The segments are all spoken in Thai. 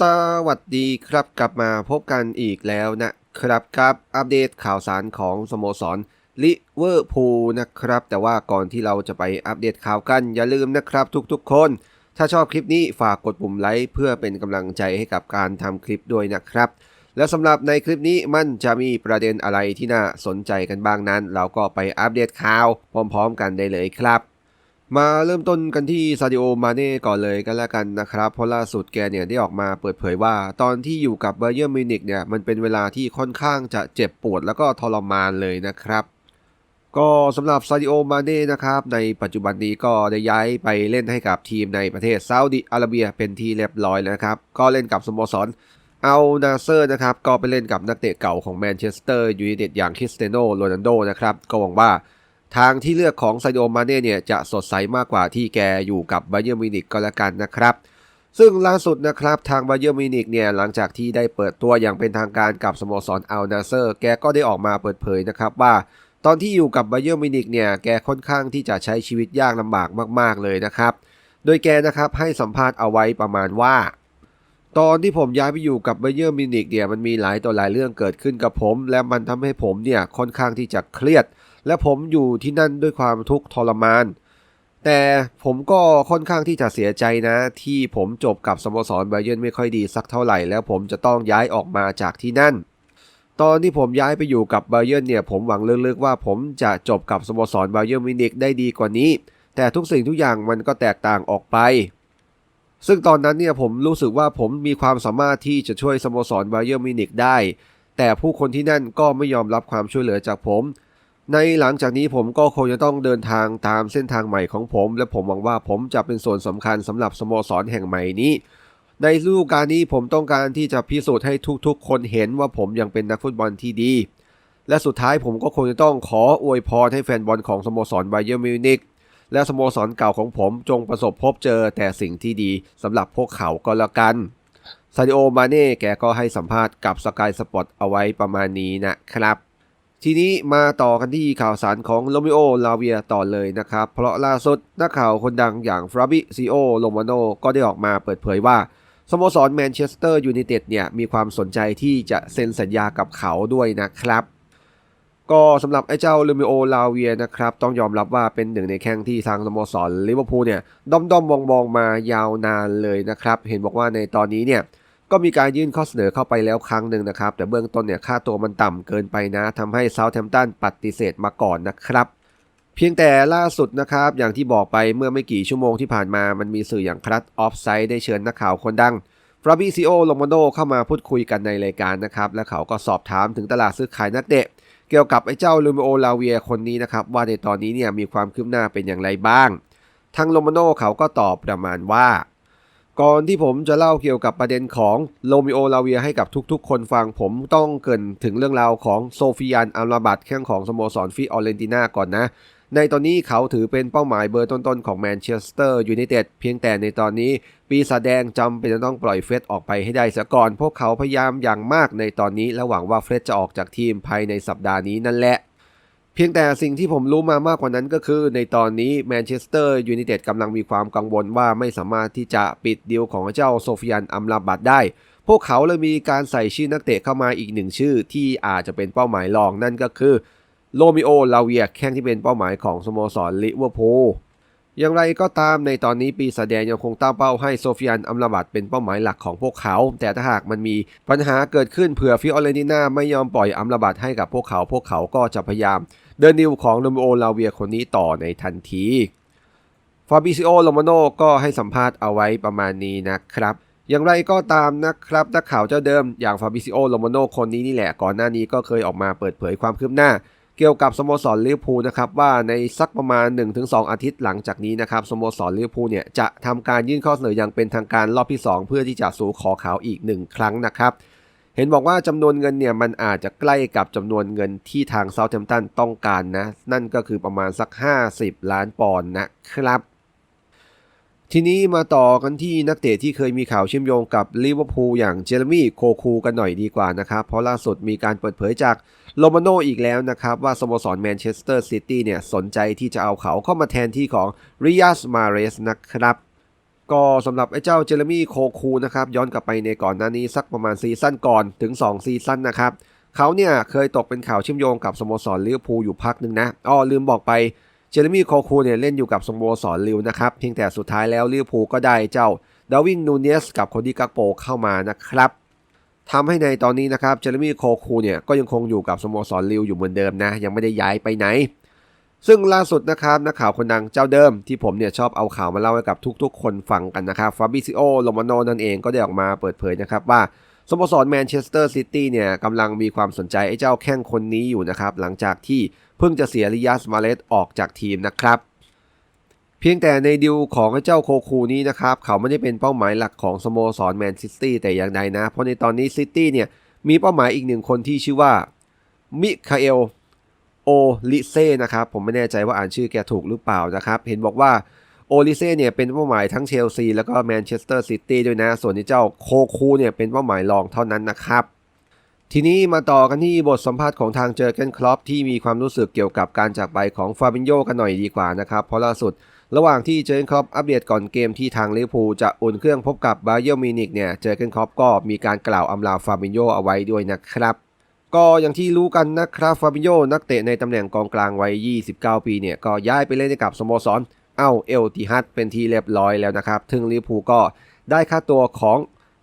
สวัสดีครับ กลับมาพบกันอีกแล้วนะครับครับ อัปเดตข่าวสารของสโมสรลิเวอร์พูลนะครับ แต่ว่าก่อนที่เราจะไปอัปเดตข่าวกัน อย่าลืมนะครับ ทุกๆคน ถ้าชอบคลิปนี้ฝากกดปุ่มไลค์เพื่อเป็นกำลังใจให้กับการทำคลิปด้วยนะครับ แล้วสำหรับในคลิปนี้มันจะมีประเด็นอะไรที่น่าสนใจกันบ้างนั้น เราก็ไปอัปเดตข่าวพร้อม ๆ กันได้เลยครับ มาเริ่มต้นกันที่ซาดิโอมาเน่ก่อนเลยกันแล้วกันนะครับ เพราะล่าสุดแกเนี่ยได้ออกมาเปิดเผยว่า ตอนที่อยู่กับเบอร์เยอร์มิวนิกเนี่ยมันเป็นเวลาที่ค่อนข้างจะเจ็บปวดแล้วก็ทรมานเลยนะครับ ก็สำหรับซาดิโอมาเน่นะครับ ในปัจจุบันนี้ก็ได้ย้ายไปเล่นให้กับทีมในประเทศซาอุดิอาระเบียเป็นที่เรียบร้อยแล้วนะครับ ก็เล่นกับสโมสรเอานาเซอร์นะครับก็ไปเล่นกับนักเตะเก่าของแมนเชสเตอร์ยูไนเต็ดอย่างคริสเตโนโรนัลโดนะครับก็หวังว่า ทางที่เลือกของไซโดมาเน่เนี่ยจะสดใสมากกว่าที่แกอยู่กับไบเยอร์มินิกก็แล้วกันนะครับ ซึ่งล่าสุดนะครับทางไบเยอร์มินิกเนี่ยหลังจากที่ได้เปิดตัวอย่างเป็นทางการกับสโมสรอัลนาเซอร์แกก็ได้ออกมาเปิดเผยนะครับว่า ตอนที่อยู่กับไบเยอร์มินิกเนี่ยแกค่อนข้างที่จะใช้ชีวิตยากลำบากมาก ๆเลยนะครับ โดยแกนะครับให้สัมภาษณ์เอาไว้ประมาณว่าตอนที่ผมย้ายไปอยู่กับไบเยอร์มินิกเนี่ยมันมีหลายต่อหลายเรื่องเกิดขึ้นกับผม และมันทำให้ผมเนี่ยค่อนข้างที่จะเครียด และผมอยู่ที่นั่นด้วยความทุกข์ทรมาน แต่ผมก็ค่อนข้างที่จะเสียใจนะ ที่ผมจบกับสโมสรไบเยนไม่ค่อยดีสักเท่าไหร่ แล้วผมจะต้องย้ายออกมาจากที่นั่น ตอนที่ผมย้ายไปอยู่กับไบเยนเนี่ยผมหวังลึกๆว่าผมจะจบกับสโมสรไบเยนมินิกได้ดีกว่านี้ แต่ทุกสิ่งทุกอย่างมันก็แตกต่างออกไปซึ่งตอนนั้นเนี่ยผมรู้สึกว่าผมมีความสามารถที่จะช่วยสโมสรไบเยร์นมินิกได้ แต่ผู้คนที่นั่นก็ไม่ยอมรับความช่วยเหลือจากผม ในหลังจากนี้ผมก็คงจะต้องเดินทางตามเส้นทางใหม่ของผม และผมหวังว่าผมจะเป็นส่วนสำคัญสำหรับสโมสรแห่งใหม่นี้ ในฤดูกาลนี้ผมต้องการที่จะพิสูจน์ให้ทุกๆ คนเห็นว่าผมยังเป็นนักฟุตบอลที่ดี และสุดท้ายผมก็คงจะต้องขออวยพรให้แฟนบอลของสโมสรไบเยอร์มิวนิกและสโมสรเก่าของผมจงประสบพบเจอแต่สิ่งที่ดีสำหรับพวกเขาก็แล้วกันซาดิโอมาเน่แกก็ให้สัมภาษณ์กับสกายสปอตเอาไว้ประมาณนี้นะครับ ทีนี้มาต่อกันที่ข่าวสารของโรมิโอ ลาเวียต่อเลยนะครับ เพราะล่าสุดนักข่าวคนดังอย่างฟราบิซิโอ โลมาโนก็ได้ออกมาเปิดเผยว่า สโมสรแมนเชสเตอร์ยูไนเต็ดเนี่ยมีความสนใจที่จะเซ็นสัญญากับเขาด้วยนะครับ ก็สำหรับไอ้เจ้าลูมิโอ ลาเวียนะครับ ต้องยอมรับว่าเป็นหนึ่งในแข้งที่ทางสโมสรลิเวอร์พูลเนี่ยด้อมด้อมมองมองๆมายาวนานเลยนะครับ เห็นบอกว่าในตอนนี้เนี่ย ก็มีการยื่นข้อเสนอเข้าไปแล้วครั้งหนึ่งนะครับ แต่เบื้องต้นเนี่ยค่าตัวมันต่ำเกินไปนะทำให้เซาท์แฮมป์ตันปฏิเสธมาก่อนนะครับเพียงแต่ล่าสุดนะครับ อย่างที่บอกไปเมื่อไม่กี่ชั่วโมงที่ผ่านมามันมีสื่ออย่างครัตออฟไซด์ได้เชิญนักข่าวคนดังฟราบิซิโอโลมโนเข้ามาพูดคุยกันในรายการนะครับ และเขาก็สอบถามถึงตลาดซื้อขายนักเตะเกี่ยวกับไอ้เจ้าลูมิโอลาเวียคนนี้นะครับ ว่าในตอนนี้เนี่ยมีความคืบหน้าเป็นอย่างไรบ้าง ทางโลมโนเขาก็ตอบประมาณว่า ก่อนที่ผมจะเล่าเกี่ยวกับประเด็นของโรมิโอลาเวียให้กับทุกๆ คนฟังผมต้องเกินถึงเรื่องราวของโซฟิยันอัลราบัตแข้งของสโมสรฟิออเรนติน่าก่อนนะ ในตอนนี้เขาถือเป็นเป้าหมายเบอร์ต้นๆ ของแมนเชสเตอร์ยูไนเต็ดเพียงแต่ในตอนนี้ ปีศาจแดงจำเป็นจะต้องปล่อยเฟร็ดออกไปให้ได้เสียก่อน พวกเขาพยายามอย่างมากในตอนนี้และหวังว่าเฟร็ดจะออกจากทีมภายในสัปดาห์นี้นั่นแหละ เพียงแต่สิ่งที่ผมรู้มามากกว่านั้นก็คือ ในตอนนี้แมนเชสเตอร์ยูไนเต็ดกำลังมีความกังวลว่าไม่สามารถที่จะปิดดีลของเจ้าโซฟิยันอัมราบัตได้ พวกเขาเลยมีการใส่ชื่อนักเตะเข้ามาอีกหนึ่งชื่อที่อาจจะเป็นเป้าหมายรองนั่นก็คือโรมิโอลาเวียแข้งที่เป็นเป้าหมายของสโมสรลิเวอร์พูลอย่างไรก็ตามในตอนนี้ปีศาจแดงยังคงตั้งเป้าให้โซฟิยันอัมราบัตเป็นเป้าหมายหลักของพวกเขา แต่ถ้าหากมันมีปัญหาเกิดขึ้นเผื่อฟิออเรนติน่าไม่ยอมปล่อยอัมราบัตให้กับพวกเขา พวกเขาก็จะพยายาม เดินดิวของโรมิโอลาเวียคนนี้ต่อในทันทีฟาบิซิโอโรมาโนก็ให้สัมภาษณ์เอาไว้ประมาณนี้นะครับ อย่างไรก็ตามนะครับนักข่าวเจ้าเดิมอย่างฟาบิซิโอโรมาโนคนนี้นี่แหละก่อนหน้านี้ก็เคยออกมาเปิดเผยความคืบหน้า เกี่ยวกับสโมสรลิเวอร์พูลนะครับว่าในสักประมาณ 1-2 อาทิตย์หลังจากนี้นะครับสโมสรลิเวอร์พูลเนี่ยจะทำการยื่นข้อเสนออย่างเป็นทางการรอบที่ 2 เพื่อที่จะสู่ขอข่าวอีกหนึ่งครั้งนะครับ เห็นบอกว่าจำนวนเงินเนี่ยมันอาจจะใกล้กับจำนวนเงินที่ทางเซาท์แฮมป์ตันต้องการนะ นั่นก็คือประมาณสัก 50 ล้านปอนด์นะครับ ทีนี้มาต่อกันที่นักเตะที่เคยมีข่าวเชื่อมโยงกับลิเวอร์พูลอย่างเจเรมี่โคคูกันหน่อยดีกว่านะครับ เพราะล่าสุดมีการเปิดเผยจากโรมาโนอีกแล้วนะครับ ว่าสโมสรแมนเชสเตอร์ซิตี้เนี่ยสนใจที่จะเอาเขาเข้ามาแทนที่ของริยัสมาเรสนะครับ ก็สำหรับไอ้เจ้าเจเรมี่โคคูนะครับย้อนกลับไปในก่อนหน้านี้สักประมาณซีซั่นก่อนถึง 2 ซีซั่นนะครับเขาเนี่ยเคยตกเป็นข่าวเชื่อมโยงกับสโมสรลิเวอร์พูลอยู่พักหนึ่งนะอ้อลืมบอกไปเจเรมี่โคคูเนี่ยเล่นอยู่กับสโมสรลิวนะครับเพียงแต่สุดท้ายแล้วลิเวอร์พูลก็ได้เจ้าดาวินนูเนสกับคนดีกักโปเข้ามานะครับทำให้ในตอนนี้นะครับเจเรมี่โคคูเนี่ยก็ยังคงอยู่กับสโมสรลิวอยู่เหมือนเดิมนะยังไม่ได้ย้ายไปไหน ซึ่งล่าสุดนะครับนักข่าวคนดังเจ้าเดิมที่ผมเนี่ยชอบเอาข่าวมาเล่าให้กับทุกๆ คนฟังกันนะครับฟาบิซิโอโรมาโนนั่นเองก็ได้ออกมาเปิดเผยนะครับว่าสโมสรแมนเชสเตอร์ซิตี้เนี่ยกำลังมีความสนใจไอ้เจ้าแข้งคนนี้อยู่นะครับ หลังจากที่เพิ่งจะเสียริยัสมาเลสออกจากทีมนะครับ เพียงแต่ในดิวของไอ้เจ้าโคคูนี้นะครับ เขาไม่ได้เป็นเป้าหมายหลักของสโมสรแมนซิตี้แต่อย่างใดนะ เพราะในตอนนี้ซิตี้เนี่ยมีเป้าหมายอีกหนึ่งคนที่ชื่อว่ามิคาเอล โอลิเซ่นะครับ ผมไม่แน่ใจว่าอ่านชื่อแกถูกหรือเปล่านะครับ เห็นบอกว่าโอลิเซ่เนี่ยเป็นเป้าหมายทั้งเชลซีแล้วก็แมนเชสเตอร์ซิตี้ด้วยนะ ส่วนที่เจ้าโคคูเนี่ยเป็นเป้าหมายรองเท่านั้นนะครับ ทีนี้มาต่อกันที่บทสัมภาษณ์ของทางเจอร์เกนคลอปที่มีความรู้สึกเกี่ยวกับการจากไปของฟาบินโยกันหน่อยดีกว่านะครับ เพราะล่าสุด ระหว่างที่เจอร์เกนคลอปอัปเดตก่อนเกมที่ทางลิเวอร์พูลจะอุ่นเครื่องพบกับบาเยอร์มินิกเนี่ยเจอร์เกนคลอปก็มีการกล่าวอำลาฟาบินโยเอาไว้ด้วยนะครับ ก็อย่างที่รู้กันนะครับฟาบิโยนักเตะในตำแหน่งกองกลางวัย 29 ปีเนี่ยก็ย้ายไปเล่นให้กับสโมสรเอ้าเอลติฮัดเป็นที่เรียบร้อยแล้วนะครับถึงลิพูก็ได้ค่าตัวของ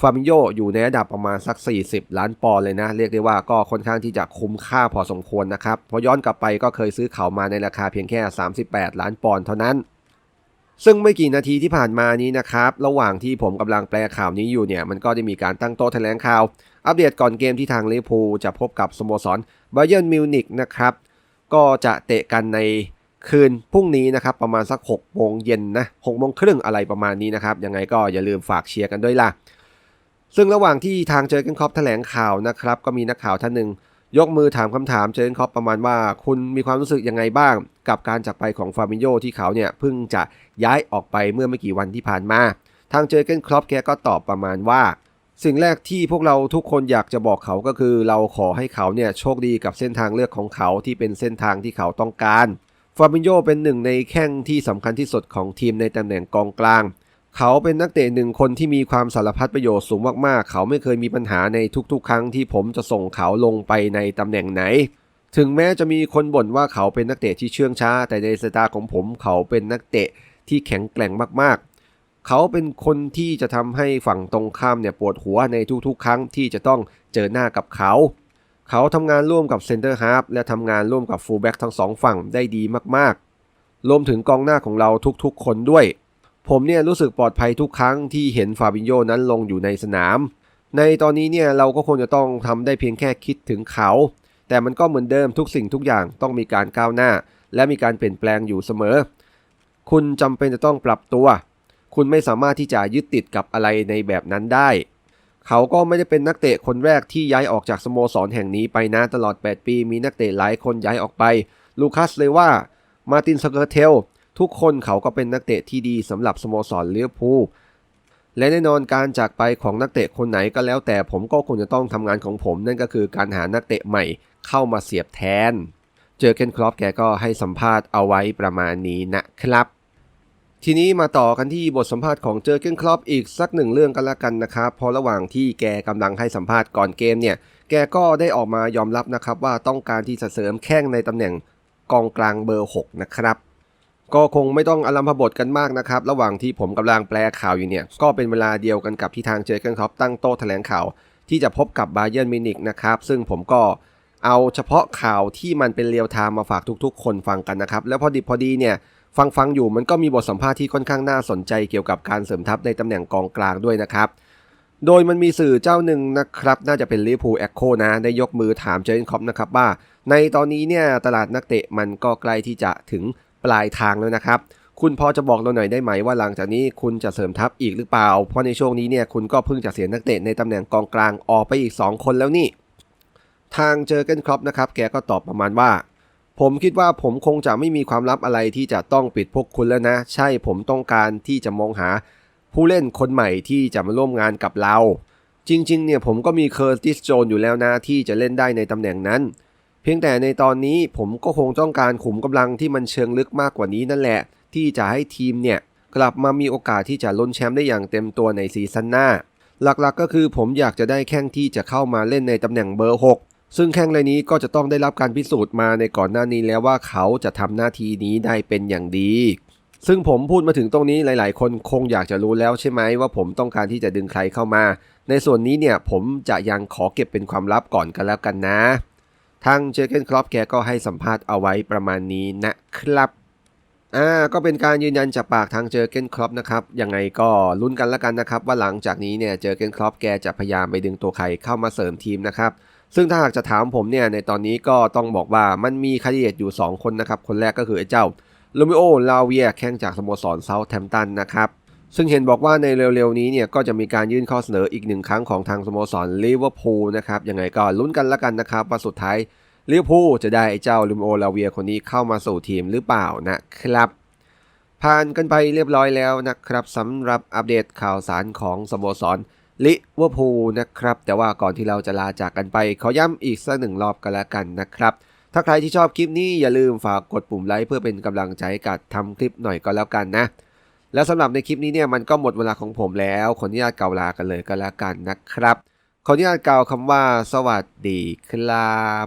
ฟาบิโยอยู่ในระดับประมาณสัก 40 ล้านปอนด์เลยนะ เรียกได้ว่าก็ค่อนข้างที่จะคุ้มค่าพอสมควรนะครับ เพอย้อนกลับไปก็เคยซื้อเขามาในราคาเพียงแค่ 38 ล้านปอนด์เท่านั้น ซึ่งไม่กี่นาทีที่ผ่านมานี้นะครับ ระหว่างที่ผมกำลังแปลข่าวนี้อยู่เนี่ย มันก็ได้มีการตั้งโต๊ะแถลงข่าว อัปเดตก่อนเกมที่ทางลิเวอร์พูลจะพบกับสโมสรไบเยนมิวนิกนะครับ ก็จะเตะกันในคืนพรุ่งนี้นะครับ ประมาณสัก6โมงเย็นนะ6โมงครึ่งอะไรประมาณนี้นะครับ ยังไงก็อย่าลืมฝากเชียร์กันด้วยล่ะ ซึ่งระหว่างที่ทางเจอเกนคอปแถลงข่าวนะครับ ก็มีนักข่าวท่านหนึ่ง ยกมือถามคำถามเจอเกนคอปประมาณว่า คุณมีความรู้สึกยังไงบ้าง กับการจากไปของฟาบิโยที่เขาเนี่ยเพิ่งจะย้ายออกไปเมื่อไม่กี่วันที่ผ่านมา ทางเจอเกนคลอปแกก็ตอบประมาณว่า สิ่งแรกที่พวกเราทุกคนอยากจะบอกเขาก็คือ เราขอให้เขาเนี่ยโชคดีกับเส้นทางเลือกของเขาที่เป็นเส้นทางที่เขาต้องการฟาบิโยเป็นหนึ่งในแข้งที่สำคัญที่สุดของทีมในตำแหน่งกองกลาง เขาเป็นนักเตะหนึ่งคนที่มีความสารพัดประโยชน์สูงมากๆ เขาไม่เคยมีปัญหาในทุกๆ ครั้งที่ผมจะส่งเขาลงไปในตำแหน่งไหน ถึงแม้จะมีคนบ่นว่าเขาเป็นนักเตะที่เชื่องช้า แต่ในสายตาของผมเขาเป็นนักเตะที่แข็งแกร่งมากๆ เขาเป็นคนที่จะทำให้ฝั่งตรงข้ามเนี่ยปวดหัวในทุกๆ ครั้งที่จะต้องเจอหน้ากับเขาเขาทำงานร่วมกับเซนเตอร์ฮาร์ฟและทำงานร่วมกับฟูลแบ็กทั้งสองฝั่งได้ดีมากๆ รวมถึงกองหน้าของเราทุกๆ คนด้วย ผมเนี่ยรู้สึกปลอดภัยทุกครั้งที่เห็นฟาบินโยนั้นลงอยู่ในสนาม ในตอนนี้เนี่ยเราก็คงจะต้องทำได้เพียงแค่คิดถึงเขา แต่มันก็เหมือนเดิมทุกสิ่งทุกอย่างต้องมีการก้าวหน้า และมีการเปลี่ยนแปลงอยู่เสมอ คุณจำเป็นจะต้องปรับตัว คุณไม่สามารถที่จะยึดติดกับอะไรในแบบนั้นได้ เขาก็ไม่ได้เป็นนักเตะคนแรกที่ย้ายออกจากสโมสรแห่งนี้ไปนะตลอด 8 ปี มีนักเตะหลายคนย้ายออกไป ลูคัสเลยว่า มาตินสเกอร์เทล ทุกคนเขาก็เป็นนักเตะที่ดีสำหรับสโมสรลิเวอร์พูและแน่นอนการจากไปของนักเตะคนไหนก็แล้วแต่ผมก็คงจะต้องทำงานของผมนั่นก็คือการหานักเตะใหม่เข้ามาเสียบแทน เจอเกนคลอปแกก็ให้สัมภาษณ์เอาไว้ประมาณนี้นะครับ ทีนี้มาต่อกันที่บทสัมภาษณ์ของเจอเกนคลอปอีกสักหนึ่งเรื่องกันละกันนะครับพราะระหว่างที่แกกำลังให้สัมภาษณ์ก่อนเกมเนี่ยแกก็ได้ออกมายอมรับนะครับว่าต้องการที่จะเสริมแข้งในตำแหน่งกองกลางเบอร์ 6 นะครับ ก็คงไม่ต้องอลัมพบทกันมากนะครับ ระหว่างที่ผมกำลังแปลข่าวอยู่เนี่ย ก็เป็นเวลาเดียวกันกับที่ทางเจอเกนคลอปตั้งโต๊ะแถลงข่าว ที่จะพบกับบาเยิร์นมิวนิกนะครับ ซึ่งผมก็เอาเฉพาะข่าวที่มันเป็นเรียลไทม์มาฝากทุกๆ คนฟังกันนะครับ แล้วพอดีพอดีเนี่ยฟังฟังอยู่มันก็มีบทสัมภาษณ์ที่ค่อนข้างน่าสนใจเกี่ยวกับการเสริมทัพในตำแหน่งกองกลางด้วยนะครับ โดยมันมีสื่อเจ้าหนึ่งนะครับ น่าจะเป็นลิเวอร์พูลแอคโคนะ ได้ยกมือถามเจนค็อปนะครับว่า ในตอนนี้เนี่ยตลาดนักเตะมันก็ใกล้ที่จะถึง ปลายทางแล้วนะครับ คุณพอจะบอกเราหน่อยได้ไหมว่าหลังจากนี้คุณจะเสริมทัพอีกหรือเปล่า เพราะในช่วงนี้เนี่ยคุณก็เพิ่งจะเสียนักเตะในตำแหน่งกองกลางออกไปอีก 2 คนแล้วนี่ ทางเจอเกนคล็อปนะครับแกก็ตอบประมาณว่า ผมคิดว่าผมคงจะไม่มีความลับอะไรที่จะต้องปิดพวกคุณแล้วนะ ใช่ผมต้องการที่จะมองหาผู้เล่นคนใหม่ที่จะมาร่วมงานกับเรา จริงๆเนี่ยผมก็มีเคอร์ติสโจนอยู่แล้วนะที่จะเล่นได้ในตำแหน่งนั้น พียงแต่ในตอนนี้ผมก็คงต้องการขุมกำลังที่มันเชิงลึกมากกว่านี้นั่นแหละ ที่จะให้ทีมเนี่ยกลับมามีโอกาสที่จะลุ้นแชมป์ได้อย่างเต็มตัวในซีซั่นหน้า หลักๆก็คือผมอยากจะได้แข้งที่จะเข้ามาเล่นในตำแหน่งเบอร์ 6 ซึ่งแข้งรายนี้ก็จะต้องได้รับการพิสูจน์มาในก่อนหน้านี้แล้วว่าเขาจะทำหน้าที่นี้ได้เป็นอย่างดี ซึ่งผมพูดมาถึงตรงนี้หลาย ๆ คนคงอยากจะรู้แล้วใช่ไหมว่าผมต้องการที่จะดึงใครเข้ามา ในส่วนนี้เนี่ยผมจะยังขอเก็บเป็นความลับก่อนกันแล้วกันนะ ทางเจอเกนครอปแกก็ให้สัมภาษณ์เอาไว้ประมาณนี้นะครับอ่าก็เป็นการยืนยันจากปากทางเจอเกนครอปนะครับยังไงก็ลุ้นกันล้วกันนะครับ ว่าหลังจากนี้เนี่ยเจอเกนครอปแกจะพยายามไปดึงตัวใครเข้ามาเสริมทีมนะครับซึ่งถ้าหากจะถามผมเนี่ยในตอนนี้ก็ต้องบอกว่ามันมีคดีเดตอยู่ 2 คนนะครับ คนแรกก็คือไอ้เจ้าลูมิโอลาเวียแข่งจากสโมสรเซาท์แทมป์ตันนะครับ ซึ่งเห็นบอกว่าในเร็วๆนี้เนี่ยก็จะมีการยื่นข้อเสนออีกหนึ่งครั้งของทางสโมสรลิเวอร์พูลนะครับยังไงก็ลุ้นกันล้วกันนะครับว่าสุดท้ายลิเวอร์พูลจะได้ไอ้เจ้าลูมโอลาเวียคนนี้เข้ามาสู่ทีมหรือเปล่านะครับผ่านกันไปเรียบร้อยแล้วนะครับสำหรับอัปเดตข่าวสารของสโมสรลิเวอร์พูลนะครับ แต่ว่าก่อนที่เราจะลาจากกันไปขอย้ำอีกสักหนึ่งรอบกันล้วกันนะครับ ถ้าใครที่ชอบคลิปนี้อย่าลืมฝากกดปุ่มไลค์เพื่อเป็นกำลังใจกับทำคลิปหน่อยก็แล้วกันนะ แล้วสำหรับในคลิปนี้เนี่ยมันก็หมดเวลาของผมแล้วขออนุญาตเกาลากันเลยก็แล้วกันนะครับขออนุญาตกาวคำว่า สวัสดีครับ